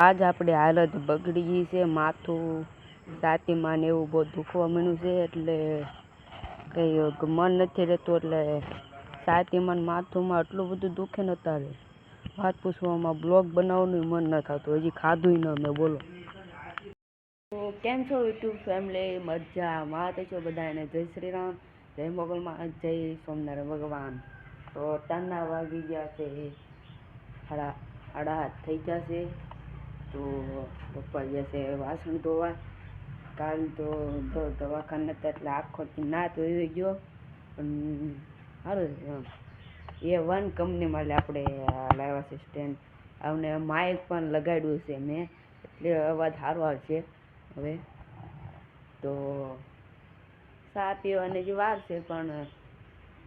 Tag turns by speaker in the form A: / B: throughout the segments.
A: આજ આપણે હાલત બગડી ગઈ છે, માથું છાતીમાં ને એવું બહુ દુખવા માંડ્યું છે, એટલે કંઈ મન નથી રહેતું, એટલે છાતીમાં માથુંમાં એટલું બધું દુખે ને અત્યારે વાત પૂછવામાં બ્લોગ બનાવવાનું મન ન થતું, હજી ખાધું ન મેં, બોલો. તો કેમ છો યુટ્યુબ ફેમિલી? મજા માતે છો બધાને જય શ્રી રામ, જય મોગલમાં, જય સોમનારાયણ ભગવાન. તો તાના વાગી ગયા છે સાડા સાડા થઈ ગયા છે. તો પપ્પા જશે વાસણ ધોવા, કાલ તો તો દવાખાને હતા એટલે આખોથી ના ધોઈ ગયો. પણ સારું એ વન કંપનીમાં માટે આપણે લાવ્યા છે સ્ટેન્ડ. અને માઇક પણ લગાડ્યું છે મેં. એટલે અવાજ સારો આવશે હવે. તો ચા પીવાની જ વાર છે પણ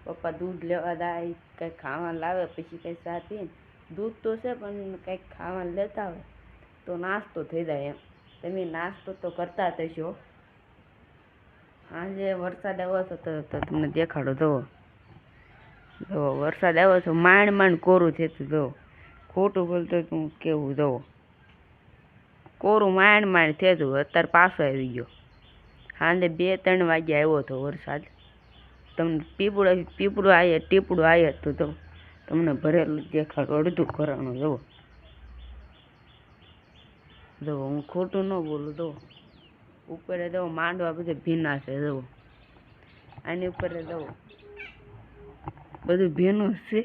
A: પપ્પા દૂધ લેવા જાય કંઈક ખાવા લાવે પછી કંઈ ચા પીએ દૂધ તો છે પણ કંઈક ખાવા લેતા આવે તો નાસ્તો થઈ જાય એમ. તમે નાસ્તો તો કરતા હશો. આજે વરસાદ આવ્યો હતો તો તમને દેખાડો જુઓ જુઓ વરસાદ આવ્યો તો માંડ માંડ કોરું થતું જુઓ ખોટું બોલતો તું કેવું જુઓ કોરું માંડ માંડ થતું અત્યારે પાછો આવી ગયો. સાંજે બે ત્રણ વાગે આવ્યો હતો વરસાદ. તમને પીપળું પીપળું આવ્યા ટીપડું આવે તો તો. તમને ભરેલું દેખાડો, અડધું કરવાનું જુઓ જો હું ખોટું ન બોલું તો ઉપર દઉં માંડવા બધે ભીના છે જો આની ઉપર દઉં બધું ભીનું છે.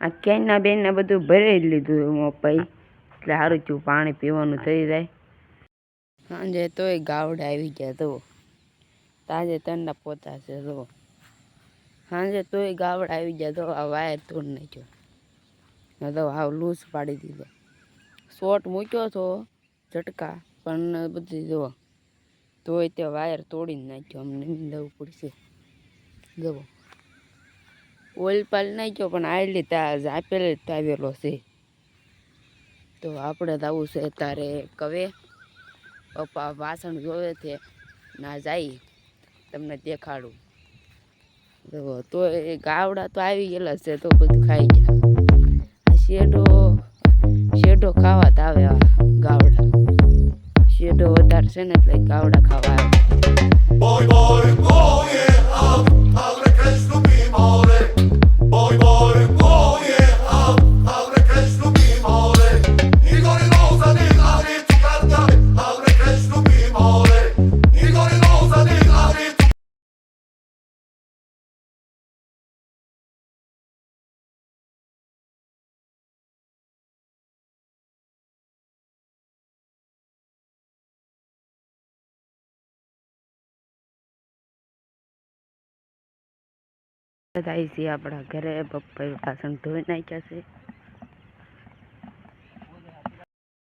A: આ ક્યાંયના બેનને બધું ભરાઈ લીધું મપાઈ એટલે સારું થયું, પાણી પીવાનું થઈ જાય. સાંજે તોય ગાવડા આવી ગયા તો તાજે તરના પોતા છે જો સાંજે તોય ગાવડા આવી ગયા તો આ વાયર તોડ નાખ્યો. મેં તો હાવ લૂઝ પાડી દીધો. શોર્ટ મૂક્યો હતો ઝટકા, પણ બધી જુઓ તોય તે વાયર તોડીને નાખ્યો, અમને દેવું પડશે. જુઓ, ઓઇલ પાલ નાખ્યો, પણ આટલી ત્યાં આપેલ જ આવેલો છે. તો આપણે તો આવું છે તારે કવે, પપ્પા વાસણ જોવે છે, ના જાય, તમને દેખાડું. તો એ ગાવડા તો આવી ગયેલા છે, તો બધું ખાઈ ગયા. શેડો શેડો ખાવા તો આવે ગાવડા. શેડો વધારે છે ને એટલે ગાવડા ખાવા આવે. થાય છે આપણા ઘરે પપ્પાએ વાસણ ધોઈ નાખ્યા છે.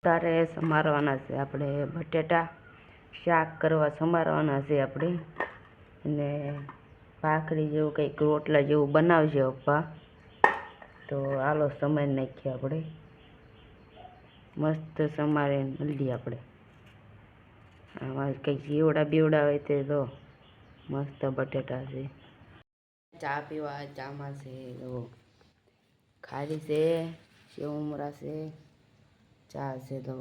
A: તારે સમારવાના છે આપણે બટેટા, શાક કરવા સમારવાના છે આપણે. અને ભાખરી જેવું કંઈક રોટલા જેવું બનાવશે પપ્પા તો હાલો સમારી નાખીએ આપણે. મસ્ત સમારીને મળીએ આપણે. આમાં કંઈક જીવડા બીવડા હોય તે તો મસ્ત બટેટા છે. ચા પીવા ચામાં છે એવો ખારી છે સેવ ઉમરા છે ચા છે તો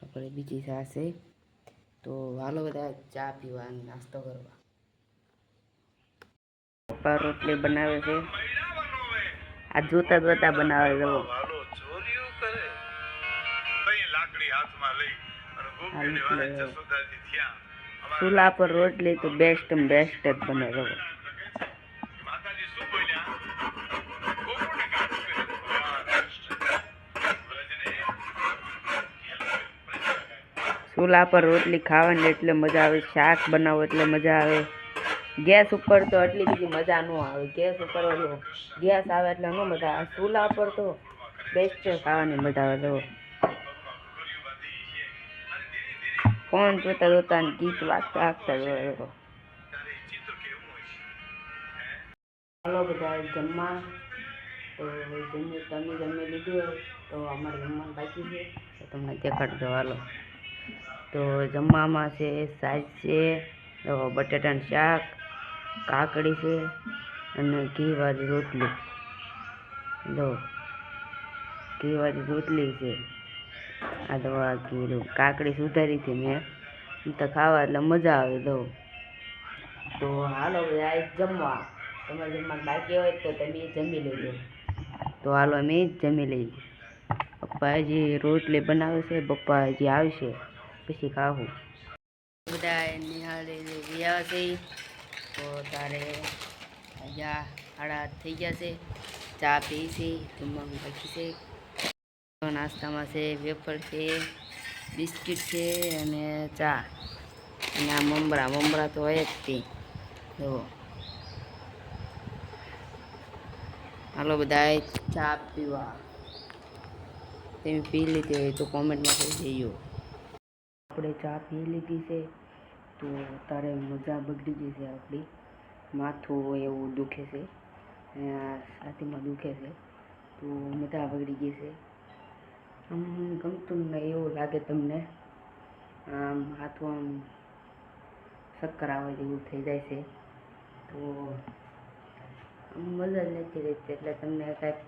A: આપણે બીજી ચા છે તો હાલો બધા ચા પીવા અને નાસ્તો કરવા પપ્પા રોટલી બનાવે છે આ જોતા જોતા બનાવે છે જુઓ.
B: હાલો ચોરીઓ કરે કઈ લાકડી હાથમાં લઈ અને
A: ગોપીને વાળા
B: જસોદાજી થયા
A: ચૂલા પર રોટલી તો બેસ્ટ બેસ્ટ જ બને જુઓ ચૂલા પર રોટલી ખાવાની એટલે મજા આવે, શાક બનાવો એટલે મજા આવે. ગેસ ઉપર તો એટલી બધી મજા ન આવે. ગેસ ઉપર ઓલો ગેસ આવે એટલે ન મજા આવે. ચૂલા પર તો બેસ્ટ ખાવાની મજા આવે. જો. ફોન જોતા જોતા ગીત વાગતા વાગતા જોયો તો હાલો બધા, જમવા. તો જમી, તમે જમી લીધું તો અમારે જમવાનું બાકી છે. તો તમને દેખાડજો. હાલો. તો જમવામાં છે સાજ છે, તો બટાટાનું શાક, કાકડી છે અને ઘી વાળી રોટલી. લો, ઘીવાળી રોટલી છે. આ તો આ ઘી કાકડી સુધારી હતી મેં. તો ખાવા એટલે મજા આવે દો તો હાલો બધા જમવા. તમારે જમવાનું બાકી હોય તો તમે જમી લેજો. તો હાલો અમે જમી લઈએ. પપ્પા હજી રોટલી બનાવે છે, પપ્પા હજી આવશે. પછી ખાવું. બધા નિહાળે ગયા તો તારે અહીંયા હાડા થઈ ગયા છે. ચા પી છે, જમવાનું બાકી છે. નાસ્તામાં છે વેફર છે, બિસ્કિટ છે અને ચા. અને આ તો હોય જ તે. જુઓ હાલો બધા ચા પીવા. તમે પી લીધી હોય તો કોમેન્ટમાં કહી દેજો આપણે ચા પી લીધી છે, તો તારે મજા બગડી ગઈ છે આપણી. માથું એવું દુખે છે છાતીમાં દુખે છે, તો મજા બગડી ગઈ છે. આમ ગમતું ને એવું લાગે તમને? આમ હાથું આમ ચક્કર આવે જેવું થઈ જાય છે. તો મજા જ નથી રહેતી, એટલે તમને કાંઈક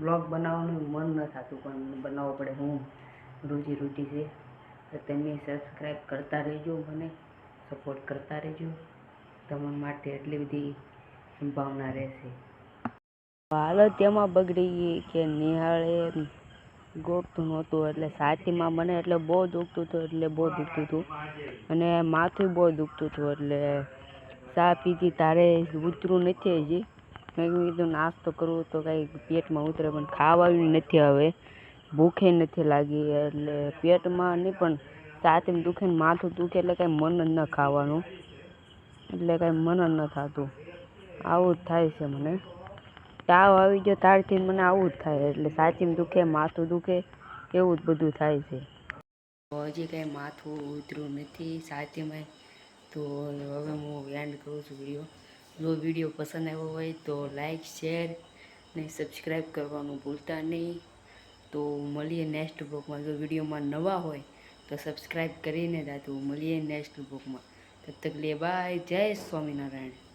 A: બ્લોગ બનાવવાનું મન ન થતું, પણ બનાવવો પડે હું. રોજી રોટી છે. તો તમે સબસ્ક્રાઈબ કરતા રહેજો મને સપોર્ટ કરતા રહેજો. તમારા માટે એટલી બધી સંભાવના રહેશે. હાલત એમાં બગડી ગઈ કે નિહાળે ગોઠતું નહોતું, એટલે છાતીમાં મને એટલે બહુ દુખતું હતું, એટલે બહુ દુખતું હતું. અને માથું બહુ દુખતું હતું, એટલે ચા પીધી, તારે ઉતરું નથી હજી. મેં કીધું, નાસ્તો કરવું તો કાંઈ પેટમાં ઉતરે, પણ ખાવાનું નથી હવે. ભૂખે નથી લાગી એટલે પેટમાં નહીં, પણ છાતીમાં દુખે ને માથું દુખે એટલે કાંઈ મન જ ન ખાવાનું. એટલે કાંઈ મન જ ન થતું. આવું જ થાય છે મને. તાવ આવી ગયો તારથી મને આવું જ થાય, એટલે સાચીમાં દુખે, માથું દુખે, એવું જ બધું થાય છે. હજી કાંઈ માથું ઉતર્યું નથી, સાચીમાં તો હવે હું એન્ડ કરું છું વીડિયો જો વીડિયો પસંદ આવ્યો હોય તો લાઈક શેર ને સબસ્ક્રાઈબ કરવાનું ભૂલતા નહીં. તો મળીએ નેક્સ્ટ બ્લોગમાં જો વિડીયોમાં નવા હોય, તો સબસ્ક્રાઈબ કરીને દાદુ મળીએ નેક્સ્ટ બ્લોગમાં તબ તક લે બાય જય સ્વામિનારાયણ.